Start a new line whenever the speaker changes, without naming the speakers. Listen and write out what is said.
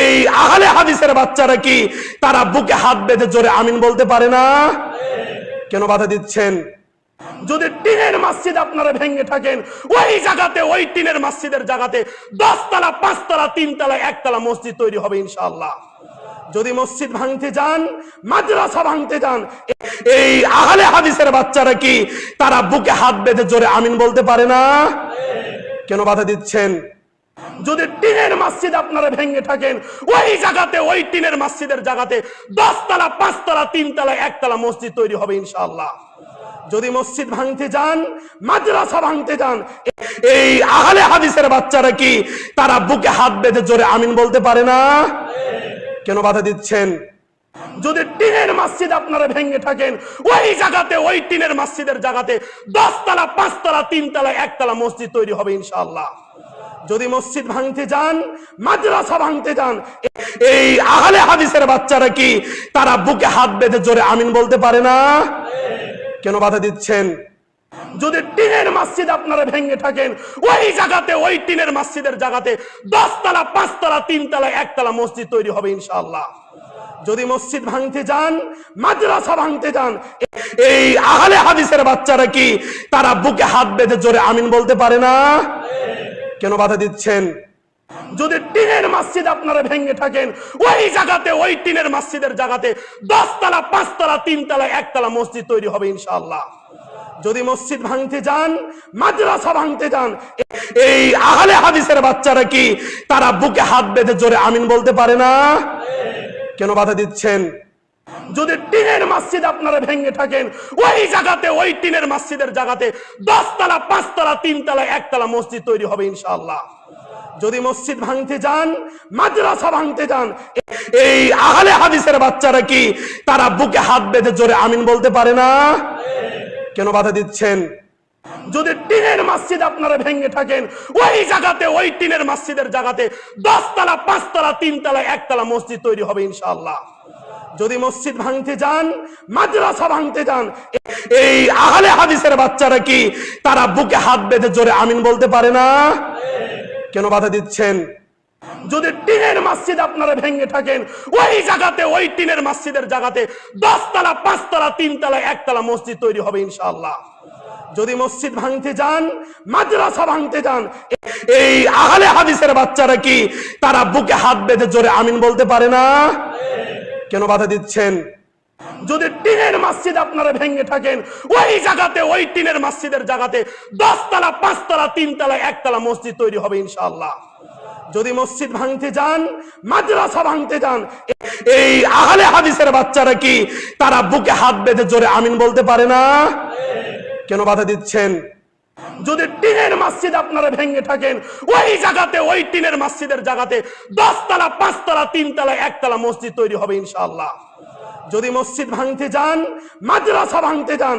এই আহলে হাদিসের বাচ্চারা কি? তারা বুকে হাত বেঁধে জোরে আমিন বলতে পারে না? কেন বাধা দিচ্ছেন? যদি টিনের মসজিদ আপনারা ভেঙে থাকেন, ওই জায়গাতে, ওই টিনের মসজিদের জায়গাতে দশতলা, পাঁচতলা, তিনতলা, একতলা মসজিদ তৈরি হবে ইনশাআল্লাহ। যদি মসজিদ ভাঙতে যান, মাদ্রাসা ভাঙতে যান, এই আহলে হাদিসের বাচ্চারা কি? তারা বুকে হাত বেঁধে জোরে আমিন বলতে পারে না? কেন বাধা দিচ্ছেন? যদি টিনের মসজিদ আপনারা ভেঙে থাকেন, ওই জায়গাতে, ওই টিনের মসজিদের জায়গাতে দশতলা, পাঁচতলা, তিনতলা, একতলা মসজিদ তৈরি হবে ইনশাআল্লাহ। যদি মসজিদ ভাঙতে যান, মাদ্রাসা ভাঙতে যান, এই আহলে হাদিসের বাচ্চারা কি তারা বুকে হাত বেঁধে জোরে আমিন বলতে পারে না? কেন বাধা দিচ্ছেন? যদি টিনের মসজিদ আপনারা ভেঙে থাকেন, ওই জায়গাতে, ওই টিনের মসজিদের জায়গাতে দশতলা, পাঁচতলা, তিনতলা, একতলা মসজিদ তৈরি হবে ইনশাআল্লাহ। যদি মসজিদ ভাঙতে যান, মাদ্রাসা ভাঙতে যান, এই আহলে হাদিসের বাচ্চারা কি তারা বুকে হাত বেঁধে জোরে আমিন বলতে পারে না? কেন বাধা দিচ্ছেন? যদি টিনের মসজিদ আপনারা ভেঙে থাকেন, ওই জায়গাতে, ওই টিনের মসজিদের জায়গাতে দশতলা, পাঁচতলা, তিনতলা, একতলা মসজিদ তৈরি হবে ইনশাআল্লাহ। যদি মসজিদ ভাঙতে যান, মাদ্রাসা ভাঙতে যান, এই আহলে হাদিসের বাচ্চারা কি তারা বুকে হাত বেঁধে জোরে আমিন বলতে পারে না? কেন বাধা দিচ্ছেন? যদি টিনের মসজিদ আপনারা ভেঙে থাকেন, ওই জায়গাতে, ওই টিনের মসজিদের জায়গাতে দশতলা, পাঁচতলা, তিনতলা, একতলা মসজিদ তৈরি হবে ইনশাআল্লাহ। যদি মসজিদ ভাঙতে যান, মাদ্রাসা ভাঙতে যান, এই আহলে হাদিসের বাচ্চারা কি তারা বুকে হাত বেঁধে জোরে আমিন বলতে পারে না? কেন বাধা দিচ্ছেন? যদি টিনের মসজিদ আপনারা ভেঙে থাকেন, ওই জায়গাতে, ওই টিনের মসজিদের জায়গাতে দশতলা, পাঁচতলা, তিনতলা, একতলা মসজিদ তৈরি হবে ইনশাআল্লাহ। যদি মসজিদ ভাঙতে যান, মাদ্রাসা ভাঙতে যান, এই আহলে হাদিসের বাচ্চারা কি তারা বুকে হাত বেঁধে জোরে আমিন বলতে পারে না? কেন বাধা দিচ্ছেন? যদি টিনের মসজিদ আপনারা ভেঙে থাকেন, ওই জায়গাতে, ওই টিনের মসজিদের জায়গাতে দশতলা, পাঁচতলা, তিনতলা, একতলা মসজিদ তৈরি হবে ইনশাআল্লাহ। যদি মসজিদ ভাঙতে যান, মাদ্রাসা ভাঙতে যান, এই আহলে হাদিসের বাচ্চারা কি তারা বুকে হাত বেঁধে জোরে আমিন বলতে পারে না? কেন বাধা দিচ্ছেন? যদি টিনের মসজিদ আপনারা ভেঙে থাকেন, ওই জায়গাতে, ওই টিনের মসজিদের জায়গাতে দশতলা, পাঁচতলা, তিনতলা, একতলা মসজিদ তৈরি হবে ইনশাআল্লাহ। যদি মসজিদ ভাঙতে যান, মাদ্রাসা ভাঙতে যান, এই আহলে হাদিসের বাচ্চারা কি তারা বুকে হাত বেঁধে জোরে আমিন বলতে পারে না? কেন বাধা দিচ্ছেন? যদি টিনের মসজিদ আপনারা ভেঙে থাকেন, ওই জায়গাতে, ওই টিনের মসজিদের জায়গাতে দশতলা, পাঁচতলা, তিনতলা, একতলা মসজিদ তৈরি হবে ইনশাআল্লাহ। যদি মসজিদ ভাঙতে যান, মাদ্রাসা ভাঙতে যান, এই আহলে হাদিসের বাচ্চারা কি তারা বুকে হাত বেঁধে জোরে আমিন বলতে পারে না? কেন বাধা দিচ্ছেন? যদি টিনের মাসজিদ আপনারা ভেঙে থাকেন, ওই জায়গাতে, ওই টিনের মসজিদের জায়গাতে দশতলা, পাঁচতলা, তিনতলা, একতলা মসজিদ তৈরি হবে ইনশাআল্লাহ। যদি মসজিদ ভাঙতে যান, মাদ্রাসা ভাঙতে যান